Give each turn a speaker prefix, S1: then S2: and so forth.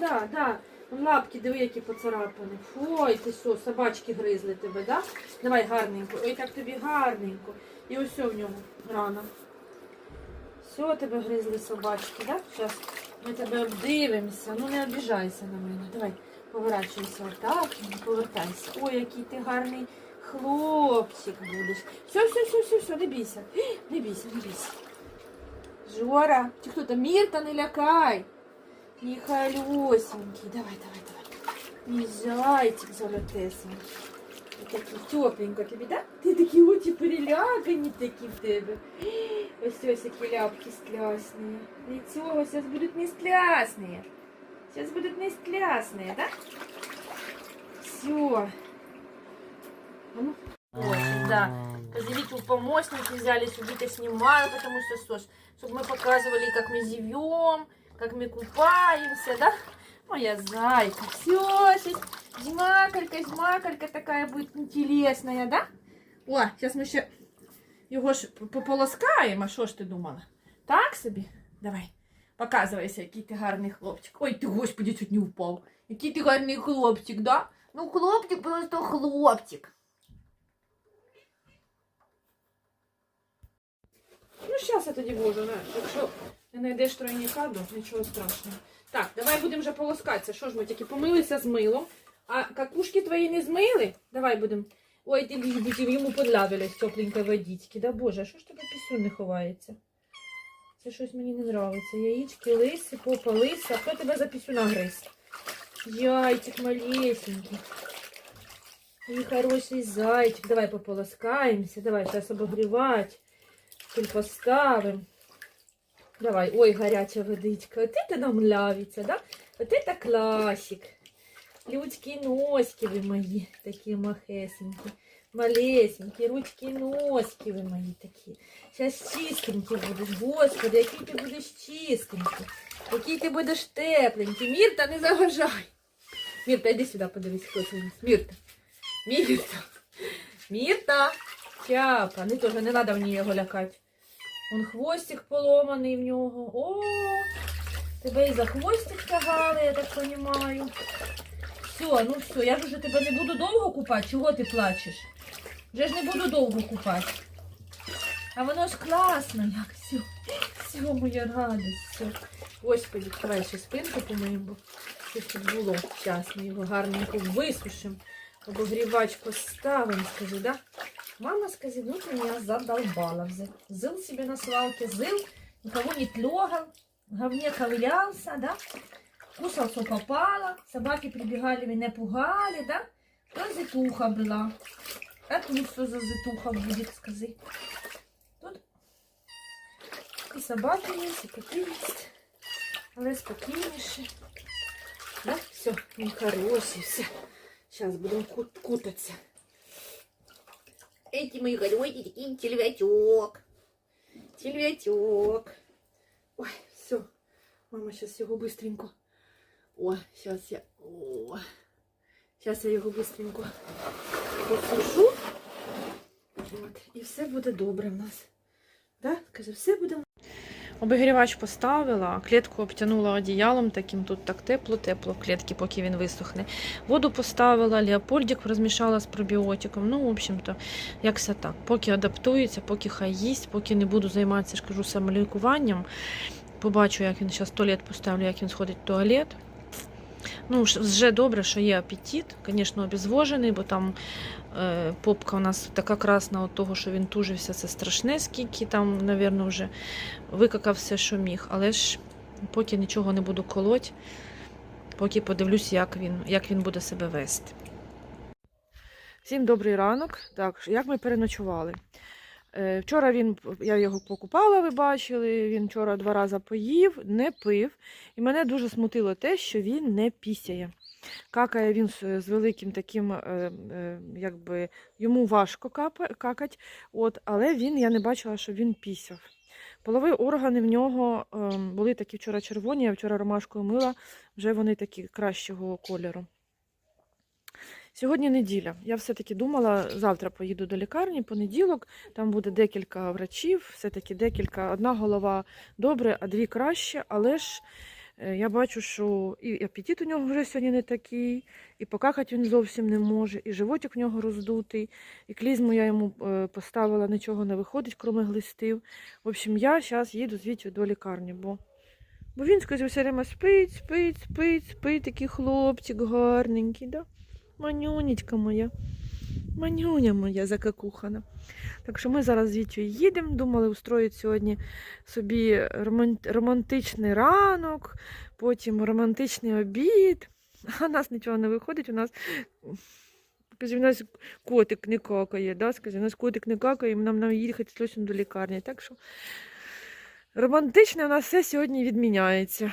S1: Да, да. Лапки, диви, які поцарапані. Ой, ти що, собачки гризли тебе, да? Давай гарненько. Ой, як тобі гарненько. І ось в ньому рана. Все, тебе гризли собачки, да? Зараз ми тебе обдивимося. Ну не обіжайся на мене. Давай, поворачуйся отак, не повертайся. Ой, який ти гарний хлопчик будеш. Все, все, все, все, все, не бійся. Не бійся, не бійся. Жора, ти хто там? Мірта, не лякай. Михалюсенький, давай, давай, давай. Мій зайчик золотесенький. Ти такий тепленько тобі, да? Ти такі очі перелякані такі в тебе. Ось ось які ляпки склясні. І цього зараз будуть не склясні. Зараз будуть не склясні, да? Все. А ну. Очень, да. Позовите в помощники, взяли, сюда снимаю, потому что, что ж, чтобы мы показывали, как мы живем, как мы купаемся, да? Моя зайка. Все, сейчас жмакалька, жмакалька такая будет интересная, да? О, сейчас ми ще його ж пополоскаємо, а що ж ти думала? Так собі? Давай, показуйся, який ти гарний хлопчик. Ой, ти, господи, чуть не впав. Який ти гарний хлопчик, да? Ну, хлопчик просто хлопчик. Ну, зараз я тоді буду, знаєш, якщо не знайдеш тройника, то нічого страшного. Так, давай будемо вже полоскатися. Що ж ми тільки помилися з милом, а какушки твої не змили? Давай будемо. Ой, ти бідіть, йому понравилось тепленької водички. Да боже, що ж тебе пісюн не ховається? Це щось мені не нравиться. Яєчки лиси, попа лиса. Хто тебе за пісюна гриз? Яйчик малесенький. Мій хороший зайчик. Давай пополоскаємося. Давай зараз обогрівати. Тільки поставимо. Давай, ой, гаряча водичка. От это нам нравится, да? Вот это классик. Ручки и носки вы мои, такие махесенькие. Малесенькие, ручки и носки вы мои такие. Сейчас чистенький будешь. Господи, який ти будеш чистенький. Який ти будеш тепленький. Мірта, не заважай. Мірта, іди сюди, подивись, хто це у нас. Мірта. Мірта. Мірта. Чапа. Не тоже, не треба мені його лякати. Он хвостик поломаний в нього. О, тебе і за хвостик тягали, я так розумію. Все, ну все, я ж уже тебе не буду довго купати. Чого ти плачеш? Вже ж не буду довго купати. А воно ж класно, як все. Все, моя радість. Все. Господи, давай ще спинку помиємо, бо щось тут було. Зараз ми його гарненько висушимо. Обогрівач поставимо, скажи, да? Мама сказала, ну ты меня задолбала. Взя- Зыл себе на свалке, зыл, никого не трогал, в говне ковырялся, да? Кусал, что попало, собаки прибегали, меня пугали, да? То зитуха была. А тут что за зитуха будет, скажи. Тут и собаки есть, и коты есть. Але спокійніше. Да? Все, мій хороший, все. Сейчас будем кут- Эти мои голодные такие червячок. Червячок. Ой, все. Мама сейчас його быстренько. О, сейчас я. О. Сейчас я його быстренько посушу. От, і все буде добре в нас. Да? Каже, все буде. Обігрівач поставила, клітку обтянула одіялом таким, тут так тепло-тепло в клітці, поки він висохне. Воду поставила, леопольдик розмішала з пробіотиком. Ну, в общем-то, як все так. Поки адаптується, поки хай їсть, поки не буду займатися, ж самолікуванням. Побачу, як він зараз туалет поставлю, як він сходить в туалет. Ну, вже добре, що є апетит, звісно, обезвожений, бо там е, попка у нас така красна від того, що він тужився, це страшне, скільки там, мабуть, вже викакав все, що міг. Але ж поки нічого не буду колоть, поки подивлюсь, як він, як він буде себе вести. Всім добрий ранок. Так, як ми переночували? Е, Вчора він, я його покупала, ви бачили. Він вчора два рази поїв, не пив. І мене дуже смутило те, що він не пісяє. Какає він з, великим таким, е, е, якби йому важко какать, от, але він, я не бачила, що він пісяв. Полові органи в нього е, були такі вчора червоні, я вчора ромашкою мила, вже вони такі кращого кольору. Сьогодні неділя. Я все-таки думала, завтра поїду до лікарні, понеділок, там буде декілька врачів, все-таки декілька, одна голова добре, а дві краще, але ж
S2: Е, Я бачу, що і апетит у нього вже сьогодні не такий, і покакати він зовсім не може, і животик в нього роздутий, і клізму я йому е, поставила, нічого не виходить, крім глистів. В общем, я зараз їду з Вітю до лікарні, бо, бо він скажімо, все время спить, спить, спить, спить, такий хлопчик гарненький, да? Манюнечка моя. Манюня моя закакухана. Так що ми зараз з їдемо. Думали устроїти сьогодні собі романтичний ранок, потім романтичний обід. А у нас нічого не виходить. У нас, у нас котик не какає. Да? Скажімо, у нас котик не какає, і нам нам їхати срочно до лікарні. Так що романтичне у нас все сьогодні відміняється.